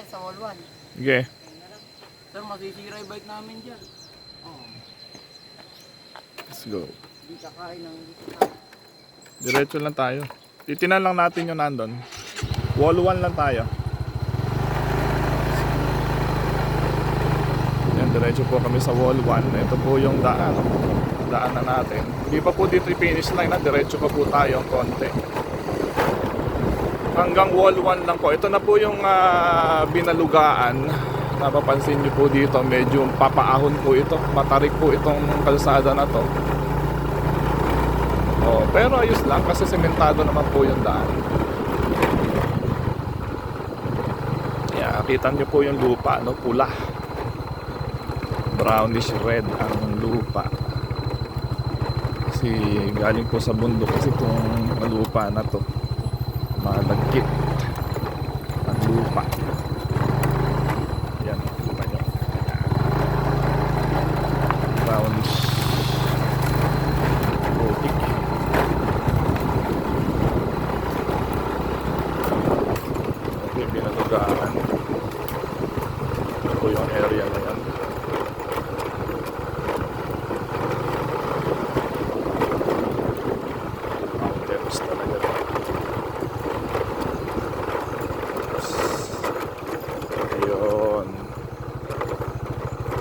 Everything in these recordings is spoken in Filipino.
sir, sa wall one. Sige. Sir, masisira yung bike namin dyan. Oo. Let's go. Hindi kakain ng. Diretso lang tayo. Titinan lang natin yung nandun. Wall 1 lang tayo. Yan, diretso po kami sa wall 1. Ito po yung daan. Daan na natin. Hindi pa po dito yung finish line na. Diretso pa po tayo ang konti. Hanggang wall 1 lang po. Ito na po yung ah, binalugaan. Napapansin nyo po dito. Medyo papaahon po ito. Matarik po itong kalsada na to. Oh, pero ayos lang kasi sementado naman po yung daan. Yeah, kita niyo po yung lupa, no? Pula. Brownish red ang lupa. Kasi galing po sa bundok kasi itong lupa na to. Malagkit ang lupa. Yan, kita nyo. Brownish putik. Ito yung binalugaan. Ito yung area na yan. Mountains talaga. Ayun.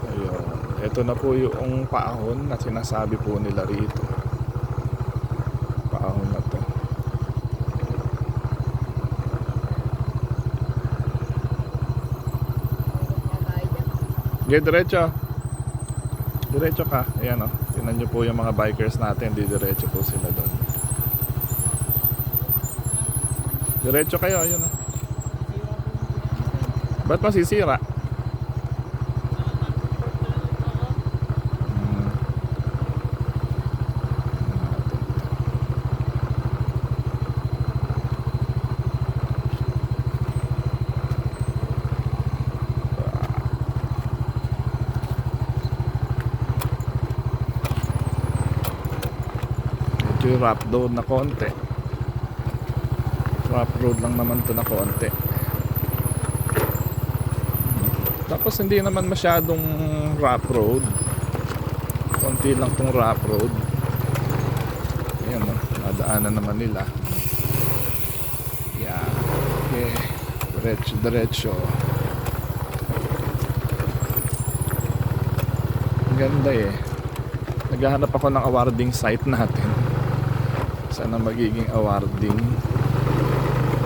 Ayun. Ito na po yung paahon na sinasabi po nila rito. Paahon na to. Sige, diretso. Diretso ka. Ayan o. Tingnan nyo po yung mga bikers natin. Di diretso po sila doon. Diretso kayo. Ayun o. Ba't masisira? Hmm. Medyo rough road na konti. Rough road lang naman to na konti. Tapos hindi naman masyadong rough road. Konti lang tong rough road. Ayan o, nadaanan naman nila. Yeah. Okay. Diretso, diretso. Ganda eh. Naghahanap ako ng awarding site natin. Sana magiging awarding.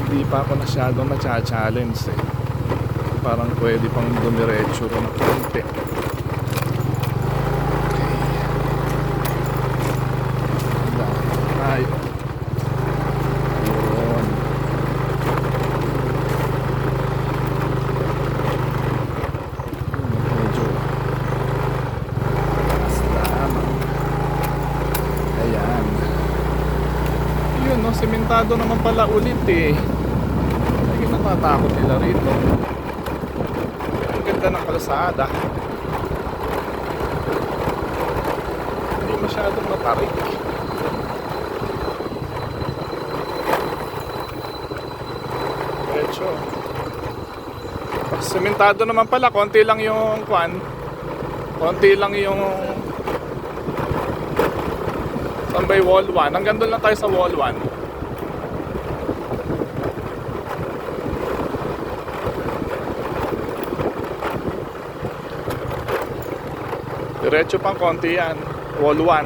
Hindi pa ako masyadong na-challenge eh parang pwede pang dumiretso rin ng konti. Okay. Ay. Yun. Yun, Medyo taas lamang. Ayan. Yun, no? Sementado naman pala ulit eh. Ay, natatakot nila rito. Ang ganda ng kalsada. Hindi masyadong matarik. Diretso. Sementado naman pala, konti lang yung kwan. Konti lang yung yung wall 1? Hanggang doon lang tayo sa wall 1. Diretso pang konti yan. Wall 1.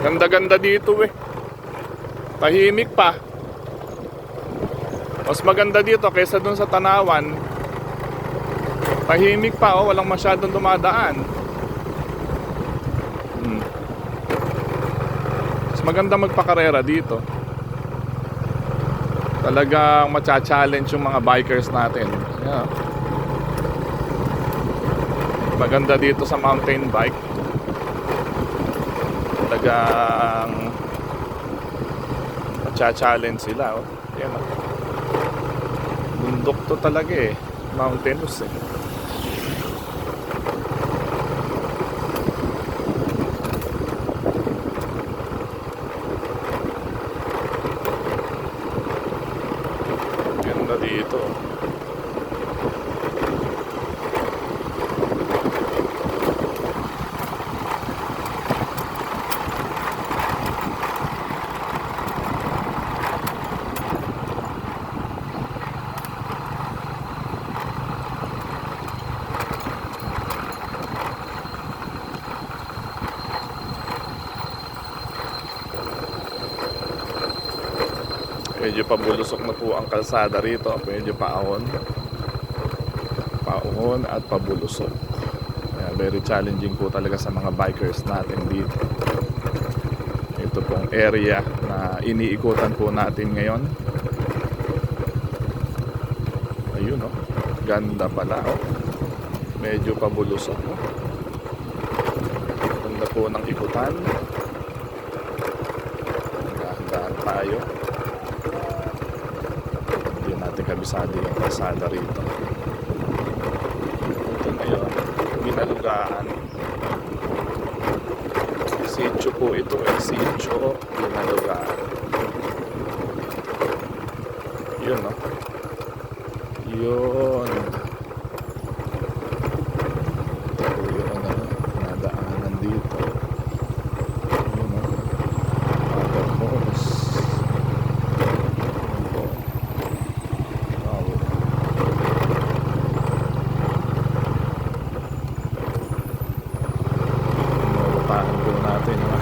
Ganda-ganda dito eh. Tahimik pa. Mas maganda dito kaysa dun sa Tanawan. Tahimik pa oh, walang masyadong dumadaan. Hmm. Mas maganda magpakarera dito. Talagang matcha-challenge yung mga bikers natin. Yeah. Maganda dito sa mountain bike. Talagang nagcha-challenge sila. Oh. Yan, oh. Bundok to talaga eh. Mountainous eh. Ganda dito. Medyo pabulusok na po ang kalsada rito. Medyo paahon. Paahon at pabulusok. Kaya very challenging po talaga sa mga bikers natin dito. Ito pong area na iniikutan po natin ngayon. Ayun oh. Ganda pala oh. Medyo pabulusok oh. Ganda po ng ikutan. Dahan-dahan tayo hindi kabisado yung kalsada rito. Ito na yun. Ginalugaan sityo po ito eh. Sityo ginalugaan yun no? Yun ito po yung ano nadaanan dito yun no Waterfalls Yun po. Wow. Inuupahan po natin yung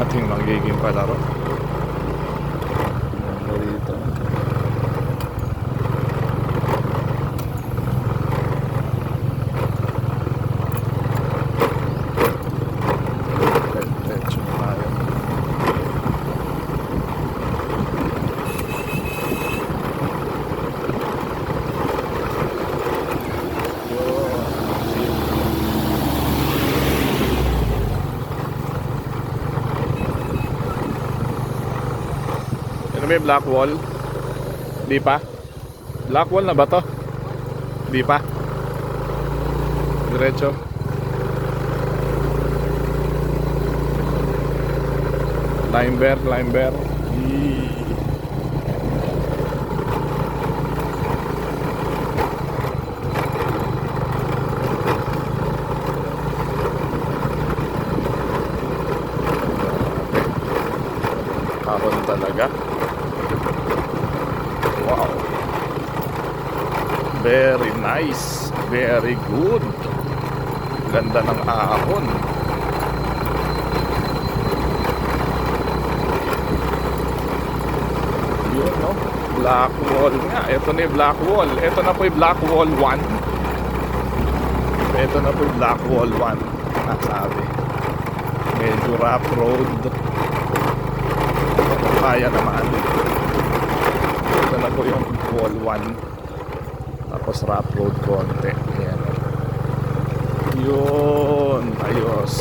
ating magiging palaro. Ganda dito. Diretso tayo. May black wall? Di pa? Black wall na ba to? Di pa? Diretso. Lime bear. Yee. Ahon talaga. Wow. Very nice. Very good. Ganda ng ahon. Yun, no? Black wall nga. Ito na yung black wall. Ito na po yung black wall 1. Ito na po yung black wall 1. Nasabi. Medyo rough road kaya naman ito na po yung wall 1 tapos rough road konti. Ayan. Yun. Ayos.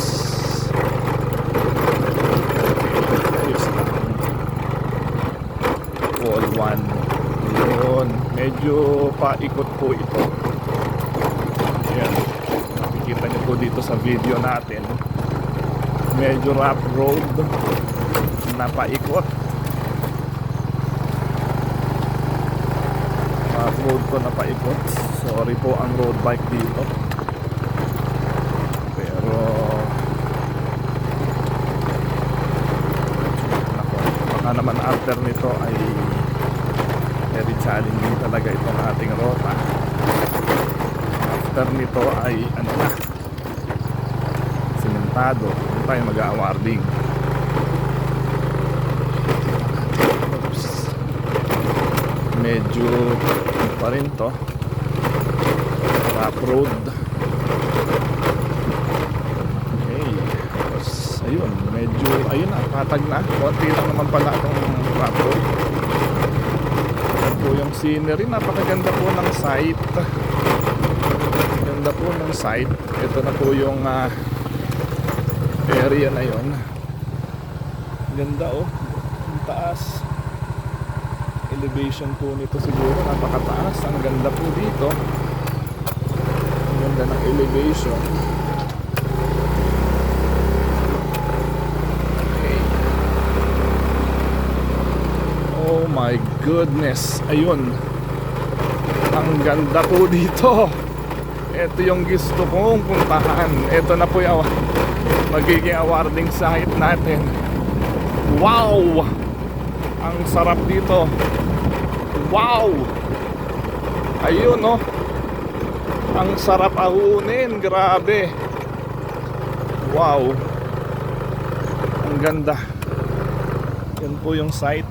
Ayos na. Wall 1 yun. Medyo paikot po ito. Ayan. Makikita nyo po dito sa video natin. Medyo rough road. Na paikot rough road ko na paikot. Sorry po ang road bike dito. Pero nako, baka naman after nito ay very challenging talaga itong ating rota. After nito ay ano na? Simentado. Tayo mag-awarding medyo ano pa rin to. Rough road. Okay. Tapos ayun medyo ayun na patag na. Konti lang naman pala itong rough road. Ayan po yung scenery. Napakaganda po ng site. Ganda po ng site. Ito na po yung ah, area na yon ganda oh. Ang taas elevation po nito siguro napakataas. Ang ganda po dito. Ang ganda ng elevation. Okay. Oh my goodness. Ayun. Ang ganda po dito. Ito yung gusto kong puntahan. Ito na po yung magiging awarding site natin. Wow! Ang sarap dito. Wow! Ayun no. Ang sarap ahunin. Grabe. Wow. Ang ganda. Yan po yung site.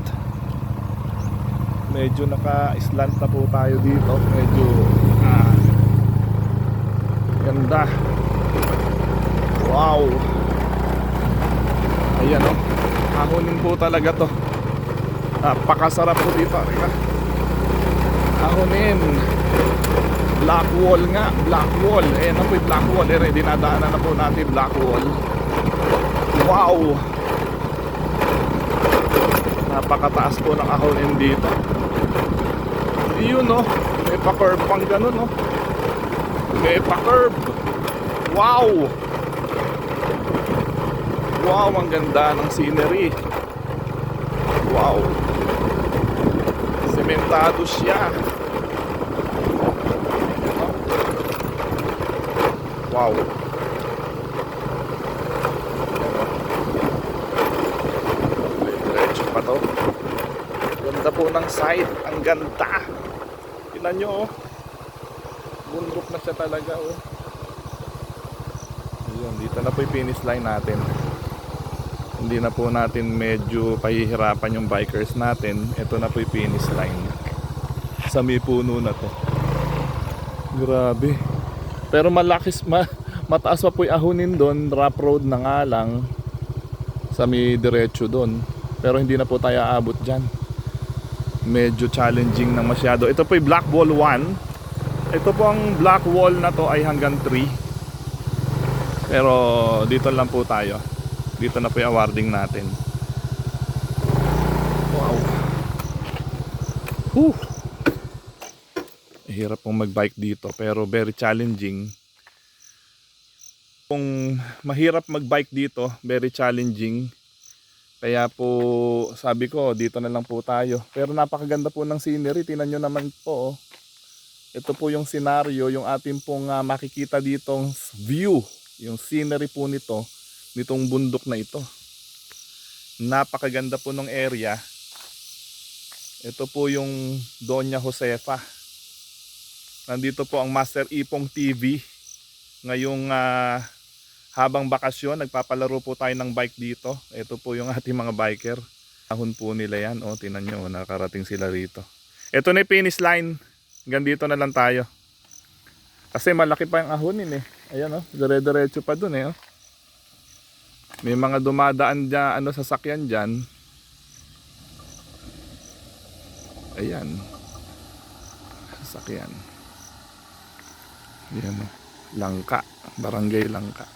Medyo naka-slant na po tayo dito. Medyo ah, ganda. Wow. Ayan o. Ahunin po talaga to. Napakasarap po dito. Teka. Ahunin. Black wall nga. Black wall. Ayan na po yung black wall. Eh, dinadaanan na po natin black wall. Wow. Napakataas po ng ahunin dito. Yun no. May pa-curve pang ganun no. May pa-curve. Wow. Wow, ang ganda ng scenery. Wow. Sementado siya. Wow. Diretso pa to. Ganda po ng site. Ang ganda. Tingnan nyo oh. Bundok na siya talaga oh. Ayun, dito na po yung finish line natin. Hindi na po natin medyo pahihirapan yung bikers natin. Ito na po yung finish line. Sa may puno na to. Grabe. Pero malakis, ma, mataas pa po yung ahunin doon. Rough road na nga lang. Sa may diretso doon. Pero hindi na po tayo aabot dyan. Medyo challenging na masyado. Ito po yung Black Wall 1. Ito po ang Black Wall na to ay hanggang 3. Pero dito lang po tayo. Dito na po yung awarding natin. Wow. Whew. Hirap pong mag-bike dito pero very challenging. Kung mahirap mag-bike dito, very challenging. Kaya po sabi ko dito na lang po tayo. Pero napakaganda po ng scenery. Tingnan nyo naman po. Oh. Ito po yung scenario, yung ating pong ah, makikita ditong view yung scenery po nito nitong bundok na ito. Napakaganda po ng area. Ito po yung Doña Josefa. Nandito po ang Master Ipong TV ngayong ah, habang bakasyon nagpapalaro po tayo ng bike dito. Ito po yung ating mga biker. Ahon po nila yan. O tinan nyo nakarating sila rito. Ito na yung finish line. Hanggang dito na lang tayo. Kasi malaki pa yung ahonin eh. Ayan oh, dire-diretso pa dun eh oh. May mga dumadaan dyan, ano sasakyan dyan. Ayan. Sasakyan. Ayan oh. Langka, barangay Langka.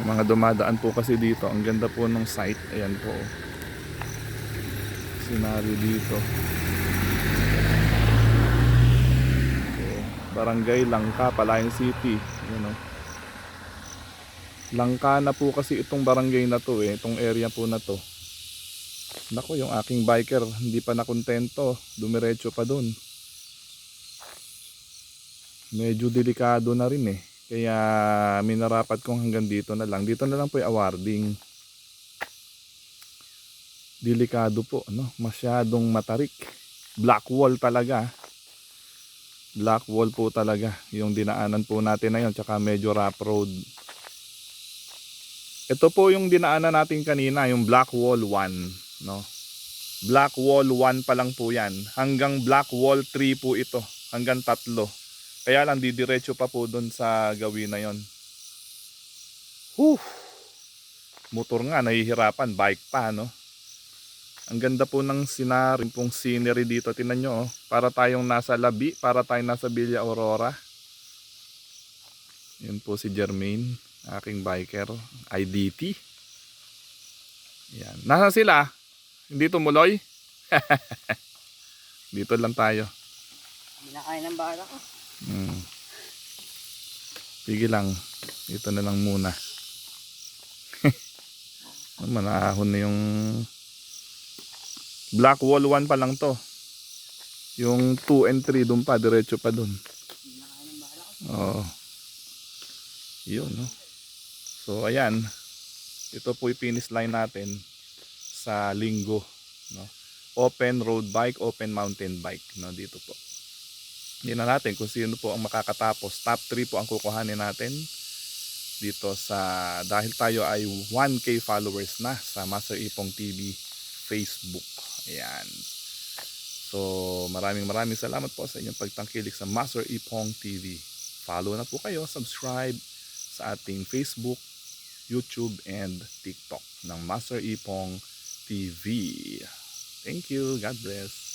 May mga dumadaan po kasi dito. Ang ganda po ng site. Ayan po. oh. Scenario dito. Barangay Langka, Palayan City. Yun, oh. Langka na po kasi itong barangay na to eh, itong area po na to. Nako, yung aking biker hindi pa nakontento, dumiretso pa dun. Medyo delikado na rin eh. Kaya minarapat kong hanggang dito na lang. Dito na lang po yung awarding. Delikado po, no? Masyadong matarik. Black wall talaga black wall po talaga yung dinaanan po natin na yun tsaka medyo rough road ito po yung dinaanan natin kanina yung black wall 1 no black wall 1 pa lang po yan hanggang black wall 3 po ito hanggang tatlo kaya lang didiretso pa po dun sa gawin na yon Whew. motor nga nahihirapan bike pa no ang ganda po ng scenery pong scenery dito. Tingnan nyo, oh. para tayong nasa Labi, para tayong nasa Villa Aurora. Yan po si Jermaine, aking biker, IDT. Yan. Nasaan sila? Hindi tumuloy? Dito lang tayo. Binakain ng bala ko. Mm. Sige lang. Dito na lang muna. Manahon na yung Black Wall 1 pa lang to. Yung 2 and 3 doon pa, diretso pa doon. Oo. Yun, no? So, ayan. Ito po yung finish line natin sa linggo, no? Open road bike, open mountain bike, no? Dito po. Hindi na natin kung sino po ang makakatapos. Top 3 po ang kukuhanin natin dito sa dahil tayo ay 1k followers na sa Master Ipong TV Facebook. Ayan. So, maraming maraming salamat po sa inyong pagtangkilik sa Master Ipong TV. Follow na po kayo, subscribe sa ating Facebook, YouTube, and TikTok ng Master Ipong TV. Thank you. God bless.